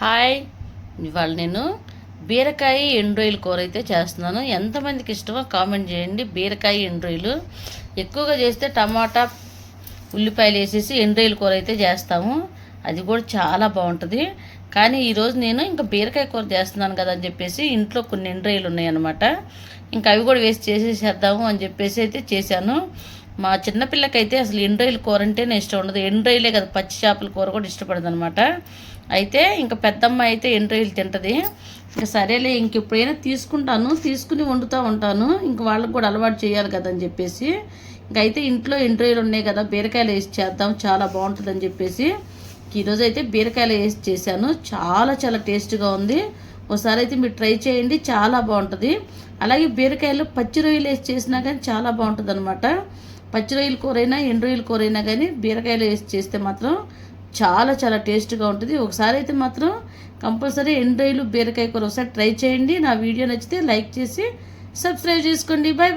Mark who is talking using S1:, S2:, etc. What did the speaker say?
S1: Hi. ఇవాళ నేను బీరకాయ ఎండ్రోయిల్ కూర అయితే చేస్తున్నాను. ఎంతమందికి ఇష్టమో కామెంట్ చేయండి. బీరకాయ ఎండ్రోయిలు ఎక్కువగా చేస్తే టమాటా ఉల్లిపాయలు వేసేసి ఎండ్రోయిల్ కూర అయితే చేస్తాము. అది కూడా చాలా బాగుంటుంది. కానీ ఈరోజు నేను ఇంకా బీరకాయ కూర చేస్తున్నాను కదా అని చెప్పేసి ఇంట్లో కొన్ని ఎండ్రోయిలు ఉన్నాయన్నమాట. ఇంకా అవి కూడా వేసి చేసేసేద్దాము అని చెప్పేసి అయితే చేశాను. మా చిన్నపిల్లకైతే అసలు ఎండ్రాయిల్ కూర అంటేనే ఇష్టం ఉండదు. ఎండ్రాయిలే కదా పచ్చి చేపల కూర కూడా ఇష్టపడదు అనమాట అయితే ఇంకా పెద్దమ్మ అయితే ఎండ్రాయిలు తింటది. ఇంకా సరేలే ఇంక ఎప్పుడైనా తీసుకుంటాను తీసుకుని వండుతూ ఉంటాను. ఇంక వాళ్ళకి కూడా అలవాటు చేయాలి కదా అని చెప్పేసి. ఇంక అయితే ఇంట్లో ఎండ్రాయిలు ఉన్నాయి కదా బీరకాయలు వేసి చేద్దాం చాలా బాగుంటుంది అని చెప్పేసి. ఈరోజు అయితే బీరకాయలు వేసి చేశాను. చాలా చాలా టేస్ట్గా ఉంది. ఒకసారి అయితే మీరు ట్రై చేయండి చాలా బాగుంటుంది. అలాగే బీరకాయలు పచ్చి రొయ్యలు వేసి చేసినా కానీ చాలా బాగుంటుంది అనమాట పచ్చి రొయ్యల కూర అయినా ఎండు రొయ్యల కూర అయినా కానీ బీరకాయలు వేసి చేస్తే మాత్రం చాలా చాలా టేస్ట్గా ఉంటుంది. ఒకసారి అయితే మాత్రం కంపల్సరీ ఎండు రొయ్యలు బీరకాయ కూర ఒకసారి ట్రై చేయండి. నా వీడియో నచ్చితే లైక్ చేసి సబ్స్క్రైబ్ చేసుకోండి. బాయ్